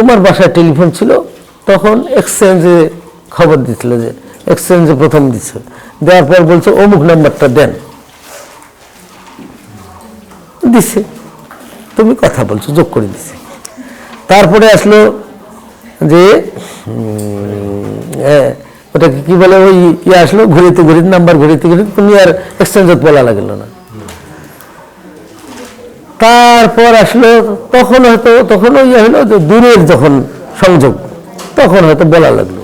তোমার বাসায় টেলিফোন ছিল, তখন এক্সচেঞ্জে খবর দিছিল যে এক্সচেঞ্জে প্রথম দিচ্ছে দেওয়ার পর বলছে, অমুক নাম্বারটা দেন। দিছে। তুমি কথা বলছো, যোগ করে দিছে। তারপরে আসলো যে ওটাকে কি বলে, ওই ইয়ে আসলো ঘুরিতে ঘুরিতে নাম্বার ঘুরিতে ঘুরিতে তুমি আর এক্সচেঞ্জত বলা লাগল না। তারপর আসলো, তখন হয়তো, তখন ওই হলো যে দূরের যখন সংযোগ, তখন হয়তো বলা লাগল।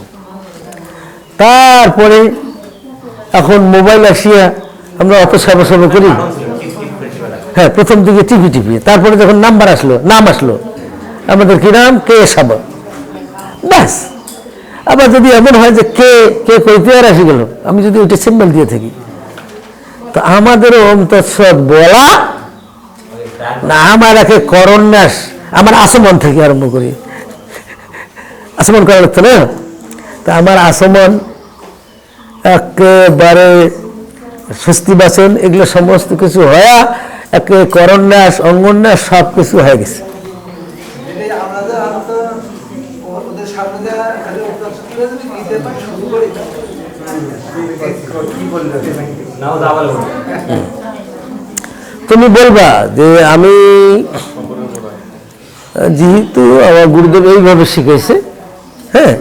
তারপরে এখন মোবাইল আসিয়া আমরা অত সেবা সেবা করি। হ্যাঁ প্রথম দিকে টিপি টিপি তারপরে যখন নাম্বার আসলো, নাম আসলো, আমাদের কি নাম? কে সাবা। ব্যাস। আবার যদি এমন হয় যে কে কে কইতে আর আসি গেল, আমি যদি ওইটা সিম্বল দিয়ে থাকি। তো আমাদেরও অন্তঃসদ বলা না আমার একে করন্যাস আমার আসমন থেকে আরম্ভ করি। আসমন করা লাগতো না? তা আমার আসমন একেবারে স্বস্তি বাসন এগুলো সমস্ত কিছু হয়া একে করন্যাস অঙ্গন্যাস সব কিছু হয়ে গেছে। এটাই আমরা যে আমরা তো ও- ওদের সামনে যে খালি ওটা তুলে যদি গীতে তো শুরু করি কি বলল নাও তুমি বলবা যে আমি যেহেতু আমার গুরুদেব এইভাবে শিখেছে হ্যাঁ